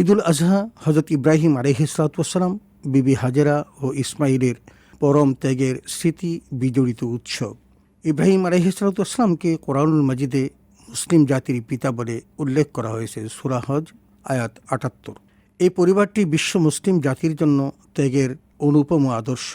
ঈদুল আজহা হজরত ইব্রাহিম আলহিসালাম বিবি হাজেরা ও ইসমাইলের পরম ত্যাগের স্মৃতি বিজড়িত উৎসব। ইব্রাহিম আলহিসালামকে কোরআনুল মাজিদে মুসলিম জাতির পিতা বলে উল্লেখ করা হয়েছে সুরাহজ আয়াত আটাত্তর। এই পরিবারটি বিশ্ব মুসলিম জাতির জন্য ত্যাগের অনুপম আদর্শ।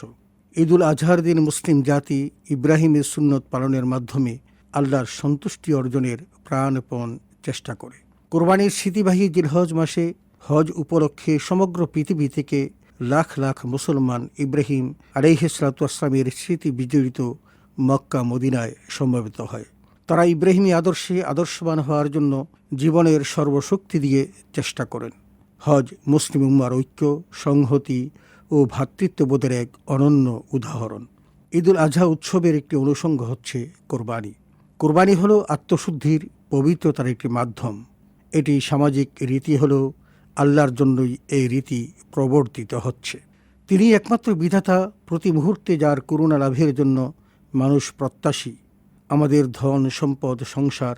ঈদুল আজহার দিন মুসলিম জাতি ইব্রাহিমের সুন্নত পালনের মাধ্যমে আল্লাহর সন্তুষ্টি অর্জনের প্রাণপণ চেষ্টা করে। কোরবানির স্মৃতিবাহী জিলহজ মাসে হজ উপলক্ষে সমগ্র পৃথিবী থেকে লাখ লাখ মুসলমান ইব্রাহিম আলাইহিসালামের স্মৃতি বিজড়িত মক্কা মদিনায় সমবেত হয়। তারা ইব্রাহিমী আদর্শে আদর্শবান হওয়ার জন্য জীবনের সর্বশক্তি দিয়ে চেষ্টা করেন। হজ মুসলিম উম্মার ঐক্য, সংহতি ও ভ্রাতৃত্ববোধের এক অনন্য উদাহরণ। ঈদুল আজহা উৎসবের একটি অনুষঙ্গ হচ্ছে কোরবানি। কোরবানি হলো আত্মশুদ্ধির পবিত্রতার একটি মাধ্যম। এটি সামাজিক রীতি হলো আল্লাহর জন্যই এই রীতি প্রবর্তিত হচ্ছে। তিনি একমাত্র বিধাতা প্রতি মুহূর্তে যার করুণা লাভের জন্য মানুষ প্রত্যাশী। আমাদের ধন, সম্পদ, সংসার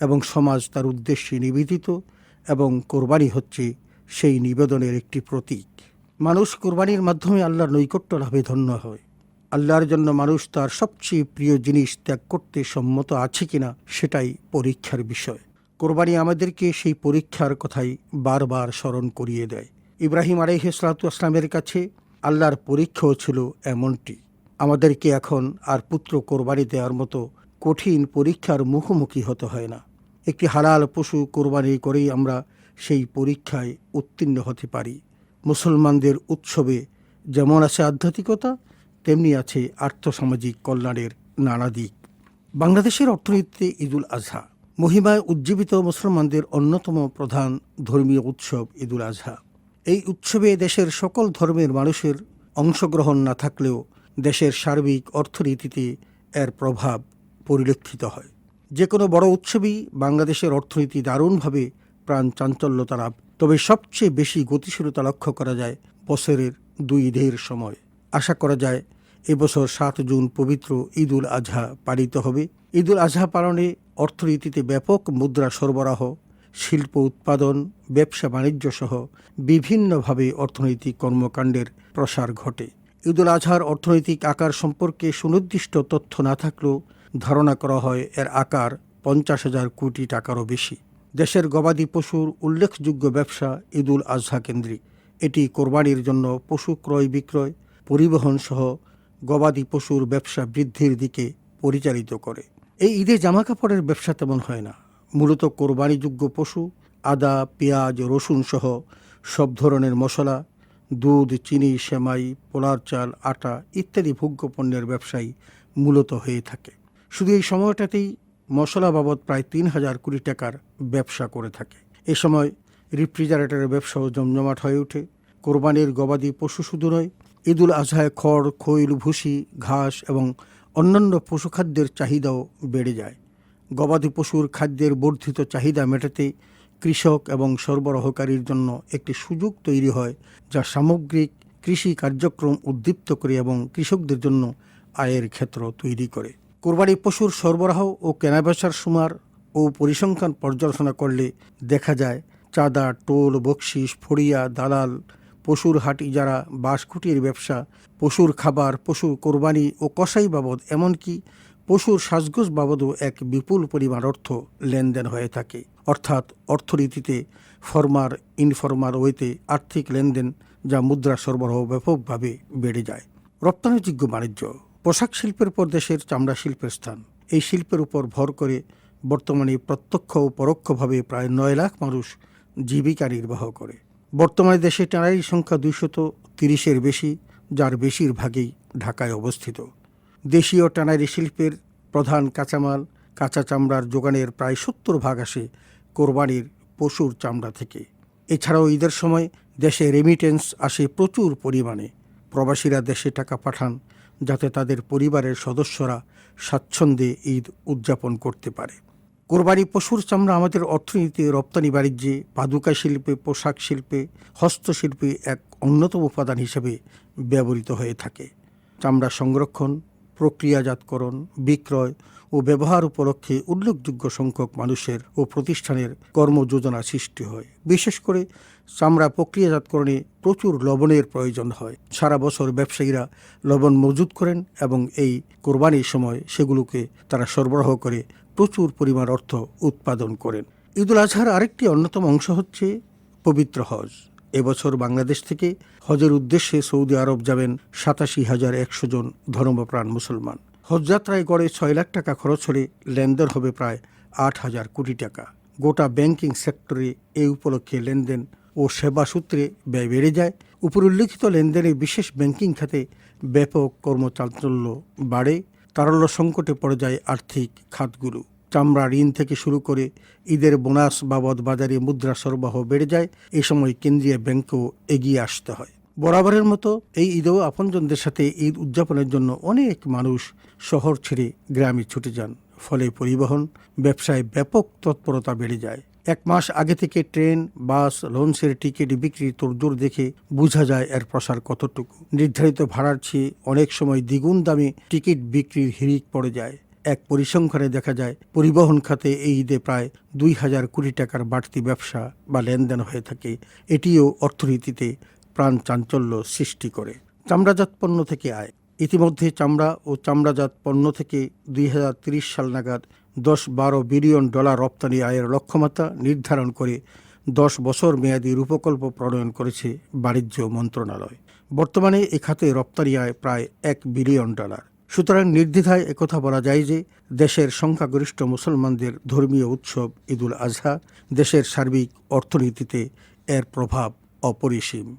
এবং সমাজ তার উদ্দেশ্যে নিবেদিত এবং কোরবানি হচ্ছে সেই নিবেদনের একটি প্রতীক। মানুষ কোরবানির মাধ্যমে আল্লাহর নৈকট্য লাভে ধন্য হয়। আল্লাহর জন্য মানুষ তার সবচেয়ে প্রিয় জিনিস ত্যাগ করতে সম্মত আছে কিনা সেটাই পরীক্ষার বিষয়। কোরবানি আমাদেরকে সেই পরীক্ষার কথাই বারবার স্মরণ করিয়ে দেয়। ইব্রাহিম আলাইহিসালামের কাছে আল্লাহর পরীক্ষাও ছিল এমনটি। আমাদেরকে এখন আর পুত্র কোরবানি দেওয়ার মতো কঠিন পরীক্ষার মুখোমুখি হতে হয় না। একটি হালাল পশু কোরবানি করেই আমরা সেই পরীক্ষায় উত্তীর্ণ হতে পারি। মুসলমানদের উৎসবে যেমন আছে আধ্যাত্মিকতা, তেমনি আছে আর্থসামাজিক কল্যাণের নানা দিক। বাংলাদেশের অর্থনীতিতে ঈদুল আজহা মহিমায় উজ্জীবিত মুসলমানদের অন্যতম প্রধান ধর্মীয় উৎসব ঈদুল আজহা। এই উৎসবে দেশের সকল ধর্মের মানুষের অংশগ্রহণ না থাকলেও দেশের সার্বিক অর্থনীতিতে এর প্রভাব পরিলক্ষিত হয়। যে কোনো বড় উৎসবই বাংলাদেশের অর্থনীতি দারুণভাবে প্রাণ চাঞ্চল্যতা লাভ তবে সবচেয়ে বেশি গতিশীলতা লক্ষ্য করা যায় বছরের দুই ঈদের সময়। আশা করা যায় এবছর সাত জুন পবিত্র ঈদুল আজহা পালিত হবে। ঈদুল আজহা পালনে অর্থনীতিতে ব্যাপক মুদ্রা সরবরাহ, শিল্প উৎপাদন, ব্যবসা বাণিজ্য সহ বিভিন্নভাবে অর্থনৈতিক কর্মকাণ্ডের প্রসার ঘটে। ঈদুল আজহার অর্থনৈতিক আকার সম্পর্কে সুনির্দিষ্ট তথ্য না থাকলেও ধারণা করা হয়, এর আকার পঞ্চাশ হাজার কোটি টাকারও বেশি। দেশের গবাদি পশুর উল্লেখযোগ্য ব্যবসা ঈদুল আজহা কেন্দ্রিক। এটি কোরবানির জন্য পশু ক্রয় বিক্রয়, পরিবহন সহ গবাদি পশুর ব্যবসা বৃদ্ধির দিকে পরিচালিত করে। এই ঈদে জামাকাপড়ের ব্যবসা তেমন হয় না। মূলত কোরবানিযোগ্য পশু, আদা, পেঁয়াজ, রসুন সহ সব ধরনের মশলা, দুধ, চিনি, সেমাই, পোলার চাল, আটা ইত্যাদি ভোগ্য পণ্যের ব্যবসায়ী মূলত হয়ে থাকে। শুধু এই সময়টাতেই মশলা বাবদ প্রায় তিন হাজার কোটি টাকার ব্যবসা করে থাকে। এ সময় রেফ্রিজারেটরের ব্যবসাও জমজমাট হয়ে ওঠে। কোরবানির গবাদি পশু শুধু নয় ঈদুল আজহায় খড়, খৈল, ভুসি, ঘাস এবং অন্যান্য পশুখাদ্যের চাহিদাও বেড়ে যায়। গবাদি পশুর খাদ্যের বর্ধিত চাহিদা মেটাতে কৃষক এবং সরবরাহকারীর জন্য একটি সুযোগ তৈরি হয়, যা সামগ্রিক কৃষি কার্যক্রম উদ্দীপ্ত করে এবং কৃষকদের জন্য আয়ের ক্ষেত্র তৈরি করে। কোরবানি পশুর সরবরাহ ও কেনাবেচার সুমার ও পরিসংখ্যান পর্যালোচনা করলে দেখা যায়, চাঁদা, টোল, বকশিস, ফড়িয়া, দালাল পশুর হাট ইজারা বাঁশকুটির ব্যবসা, পশুর খাবার পশু কোরবানি ও কসাই বাবদ, এমনকি পশুর সাজগোজ বাবদও এক বিপুল পরিমাণ অর্থ লেনদেন হয়ে থাকে। অর্থাৎ অর্থনীতিতে ফরমার, ইনফরমার ওয়েতে আর্থিক লেনদেন যা মুদ্রা সরবরাহ ব্যাপকভাবে বেড়ে যায়। রপ্তানিযোগ্য বাণিজ্য, পোশাক শিল্পের পর দেশের চামড়া শিল্পের স্থান। এই শিল্পের উপর ভর করে বর্তমানে প্রত্যক্ষ ও পরোক্ষভাবে প্রায় নয় লাখ মানুষ জীবিকা নির্বাহ করে। বর্তমানে দেশে ট্যানারির সংখ্যা দুইশত তিরিশের বেশি, যার বেশিরভাগই ঢাকায় অবস্থিত। দেশীয় ট্যানারি শিল্পের প্রধান কাঁচামাল, কাঁচা চামড়ার যোগানের প্রায় সত্তর ভাগ আসে কোরবানির পশুর চামড়া থেকে। এছাড়াও ঈদের সময় দেশে রেমিটেন্স আসে প্রচুর পরিমাণে। প্রবাসীরা দেশে টাকা পাঠান, যাতে তাদের পরিবারের সদস্যরা স্বাচ্ছন্দ্যে ঈদ উদযাপন করতে পারে। কোরবানি পশুর চামড়া আমাদের অর্থনীতিতে রপ্তানি বাণিজ্যে, পাদুকা শিল্পে, পোশাক শিল্পে, হস্তশিল্পে এক অন্যতম উপাদান হিসেবে ব্যবহৃত হয়ে থাকে। চামড়া সংরক্ষণ, প্রক্রিয়াজাতকরণ, বিক্রয় ও ও ব্যবহার উপলক্ষে উল্লেখযোগ্য সংখ্যক মানুষের ও প্রতিষ্ঠানের কর্মযোজনা সৃষ্টি হয়। বিশেষ করে চামড়া প্রক্রিয়াজাতকরণে প্রচুর লবণের প্রয়োজন হয়। সারা বছর ব্যবসায়ীরা লবণ মজুত করেন এবং এই কোরবানির সময় সেগুলোকে তারা সরবরাহ করে প্রচুর পরিমাণ অর্থ উৎপাদন করেন। ঈদুল আজহার আরেকটি অন্যতম অংশ হচ্ছে পবিত্র হজ। এবছর বাংলাদেশ থেকে হজের উদ্দেশ্যে সৌদি আরব যাবেন সাতাশি হাজার একশো জন ধর্মপ্রাণ মুসলমান। হজযাত্রায় গড়ে ছয় লাখ টাকা খরচ হলে লেনদেন হবে প্রায় আট হাজার কোটি টাকা। গোটা ব্যাংকিং সেক্টরে এ উপলক্ষে লেনদেন ও সেবা সূত্রে ব্যয় বেড়ে যায়। উপর উল্লিখিত লেনদেনে বিশেষ ব্যাংকিং খাতে ব্যাপক কর্মচাঞ্চল্য বাড়ে। তারল্য সংকটে পড়ে যায় আর্থিক খাতগুলো চামড়া ঋণ থেকে শুরু করে ঈদের বোনাস বাবদ বাজারে মুদ্রা সরবরাহ বেড়ে যায় এই সময় কেন্দ্রীয় ব্যাংকও এগিয়ে আসতে হয়। বরাবরের মতো এই ঈদেও আপনজনদের সাথে ঈদ উদযাপনের জন্য অনেক মানুষ শহর ছেড়ে গ্রামে ছুটে যান। ফলে পরিবহন, ব্যবসায় ব্যাপক তৎপরতা বেড়ে যায়। এক মাস আগে থেকে ট্রেন, বাস, লঞ্চের টিকিট বিক্রি তোড়জোড় দেখে বোঝা যায় এর প্রসার কতটুকু। নির্ধারিত ভাড়ার চেয়ে অনেক সময় দ্বিগুণ দামে টিকিট বিক্রির হিড়িক পড়ে যায়। এক পরিসংখ্যানে দেখা যায়, পরিবহন খাতে এই ঈদে প্রায় দুই হাজার কোটি টাকার বাড়তি ব্যবসা বা লেনদেন হয়ে থাকে। এটিও অর্থনীতিতে প্রাণ চাঞ্চল্য সৃষ্টি করে। চামড়াজাত পণ্য থেকে আয়। ইতিমধ্যে চামড়া ও চামড়াজাত পণ্য থেকে দুই সাল নাগাদ দশ বারো বিলিয়ন ডলার রপ্তানি আয়ের লক্ষ্যমাত্রা নির্ধারণ করে দশ বছর মেয়াদী রূপকল্প প্রণয়ন করেছে বাণিজ্য মন্ত্রণালয়। বর্তমানে এ খাতে রপ্তানি আয় প্রায় এক বিলিয়ন ডলার। সুতরাং নির্দ্বিধায় একথা বলা যায় যে, দেশের সংখ্যাগরিষ্ঠ মুসলমানদের ধর্মীয় উৎসব ঈদুল আজহা দেশের সার্বিক অর্থনীতিতে এর প্রভাব অপরিসীম।